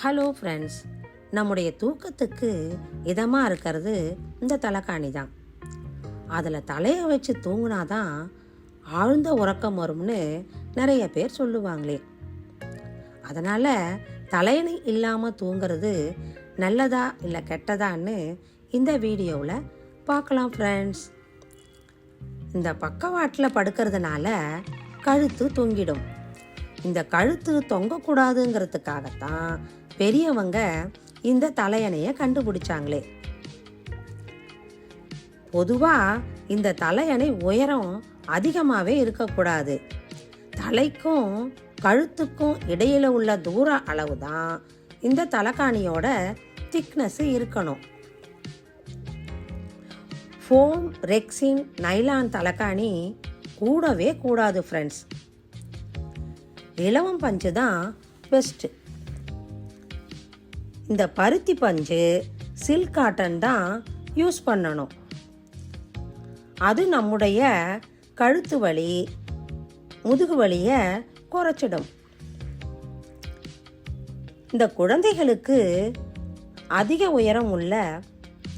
Hello friends நம்முடைய தூக்கத்துக்கு இதமாக இருக்கிறது இந்த தலைக்காணி தான். அதில் தலையை வச்சு தூங்குனாதான் ஆழ்ந்த உறக்கம் வரும்னு நிறைய பேர் சொல்லுவாங்களே. அதனால் தலையணி இல்லாமல் தூங்குறது நல்லதா இல்லை கெட்டதான்னு இந்த வீடியோவில் பார்க்கலாம் ஃப்ரெண்ட்ஸ் இந்த பக்கவாட்டில் படுக்கிறதுனால கழுத்து தொங்கிடும். இந்த கழுத்து தொங்கக்கூடாதுங்கிறதுக்காகத்தான் பெரியவங்க இந்த தலையணையை கண்டுபிடிச்சாங்களே. பொதுவாக இந்த தலையணை உயரம் அதிகமாகவே இருக்கக்கூடாது. தலைக்கும் கழுத்துக்கும் இடையில உள்ள தூர அளவு தான் இந்த தலைக்காணியோட திக்னஸ் இருக்கணும். ஃபோம் ரெக்ஸின் நைலான் தலைக்காணி கூடவே கூடாது ஃப்ரெண்ட்ஸ் இலவம் பஞ்சு தான் பெஸ்ட்டு இந்த பருத்தி பஞ்சு சில்க் காட்டன் தான் யூஸ் பண்ணணும். அது நம்முடைய கழுத்து வலி முதுகு வலியை குறைச்சிடும். இந்த குழந்தைகளுக்கு அதிக உயரம் உள்ள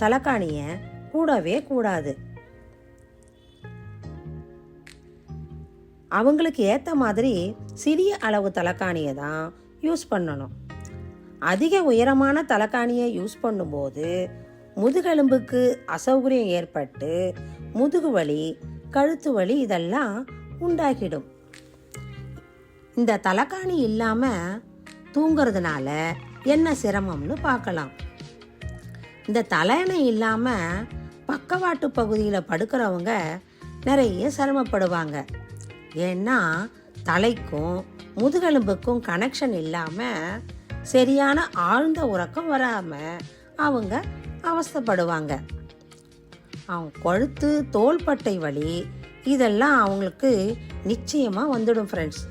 தலைக்காணியை கூடவே கூடாது. அவங்களுக்கு ஏற்ற மாதிரி சிறிய அளவு தலைக்காணியை தான் யூஸ் பண்ணணும். அதிக உயரமான தலைக்காணியை யூஸ் பண்ணும்போது முதுகெலும்புக்கு அசௌகரியம் ஏற்பட்டு முதுகு வலி கழுத்து வலி இதெல்லாம் உண்டாகிடும். இந்த தலைக்காணி இல்லாமல் தூங்குறதுனால என்ன சிரமம்னு பார்க்கலாம். இந்த தலையணை இல்லாமல் பக்கவாட்டு பகுதியில் படுக்கிறவங்க நிறைய சிரமப்படுவாங்க. ஏன்னா தலைக்கும் முதுகெலும்புக்கும் கனெக்ஷன் இல்லாமல் சரியான ஆழ்ந்த உறக்கம் வராமல் அவங்க அவஸ்தப்படுவாங்க. அவங்க கொழுத்து தோள்பட்டை வலி இதெல்லாம் அவங்களுக்கு நிச்சயமாக வந்துடும் ஃப்ரெண்ட்ஸ்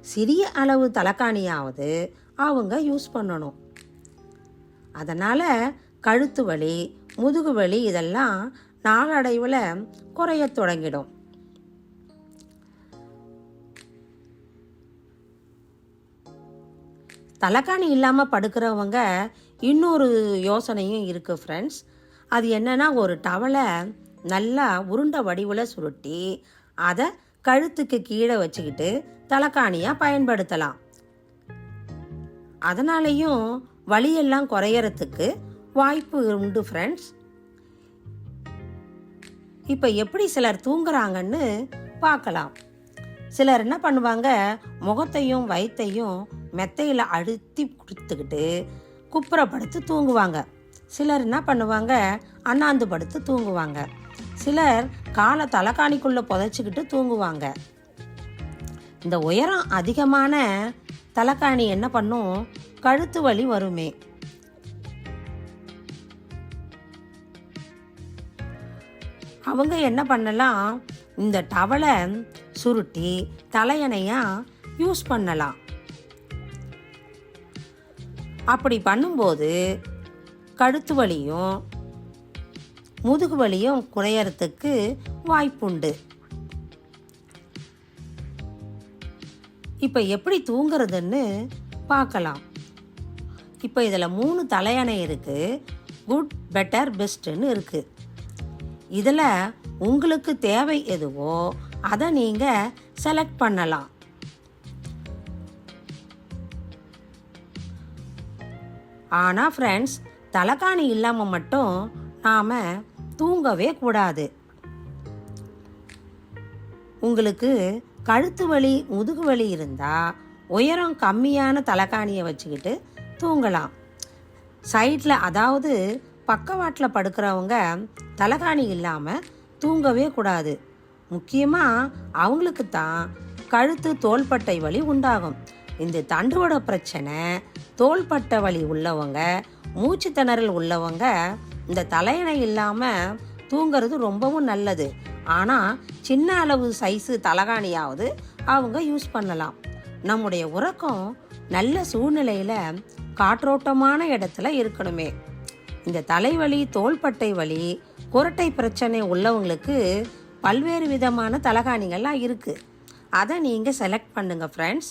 சிறிய அளவு தலைக்காணியாவது அவங்க யூஸ் பண்ணணும். அதனால் கழுத்து வலி முதுகு வலி இதெல்லாம் நாளடைவில் குறையத் தொடங்கிடும். தலைக்காணி இல்லாமல் படுக்கிறவங்க இன்னொரு யோசனையும் இருக்குது ஃப்ரெண்ட்ஸ் அது என்னென்னா ஒரு டவலை நல்லா உருண்டை வடிவில் சுருட்டி அதை கழுத்துக்கு கீழே வச்சுக்கிட்டு தலைக்காணியாக பயன்படுத்தலாம். அதனாலேயும் வலியெல்லாம் குறையறதுக்கு வாய்ப்பு உண்டு ஃப்ரெண்ட்ஸ் இப்போ எப்படி சிலர் தூங்குறாங்கன்னு பார்க்கலாம். சிலர் என்ன பண்ணுவாங்க? முகத்தையும் வயிற்றையும் மெத்தையில் அழுத்தி கொடுத்துக்கிட்டு குப்புறப்படுத்து தூங்குவாங்க. சிலர் என்ன பண்ணுவாங்க? அண்ணாந்து படுத்து தூங்குவாங்க. சிலர் காலை தலைக்காணிக்குள்ளே புதைச்சிக்கிட்டு தூங்குவாங்க. இந்த உயரம் அதிகமான தலைக்காணி என்ன பண்ணும்? கழுத்து வலி வருமே. அவங்க என்ன பண்ணலாம்? இந்த டவலை சுருட்டி தலையணையாக யூஸ் பண்ணலாம். அப்படி பண்ணும்போது கழுத்து வலியும் முதுகு வலியும் குறையறதுக்கு வாய்ப்புண்டு. இப்போ எப்படி தூங்குறதுன்னு பார்க்கலாம் இப்போ இதில் மூணு தலையணை இருக்குது குட் பெட்டர் பெஸ்ட்டுன்னு இருக்குது இதில் உங்களுக்கு தேவை எதுவோ அதை நீங்கள் செலக்ட் பண்ணலாம். ஆனால் ஃப்ரெண்ட்ஸ் தலைகாணி இல்லாமல் மட்டும் நாம் தூங்கவே கூடாது. உங்களுக்கு கழுத்து வலி முதுகு வலி இருந்தால் உயரம் கம்மியான தலைகாணியை வச்சுக்கிட்டு தூங்கலாம். சைடில் அதாவது பக்கவாட்டில் படுக்கிறவங்க தலைகாணி இல்லாமல் தூங்கவே கூடாது. முக்கியமாக அவங்களுக்கு தான் கழுத்து தோள்பட்டை வலி உண்டாகும். இந்த தண்டுவட பிரச்சனை தோள்பட்டை வலி உள்ளவங்க மூச்சு திணறல் உள்ளவங்க இந்த தலையணை இல்லாமல் தூங்கிறது ரொம்பவும் நல்லது. ஆனால் சின்ன அளவு சைஸு தலகாணியாவது அவங்க யூஸ் பண்ணலாம். நம்முடைய உறக்கம் நல்ல சூழ்நிலையில் காற்றோட்டமான இடத்துல இருக்கணுமே. இந்த தலைவலி தோள்பட்டை வலி குரட்டை பிரச்சனை உள்ளவங்களுக்கு பல்வேறு விதமான தலகாணிகள்லாம் இருக்குது அதை நீங்கள் செலக்ட் பண்ணுங்கள் ஃப்ரெண்ட்ஸ்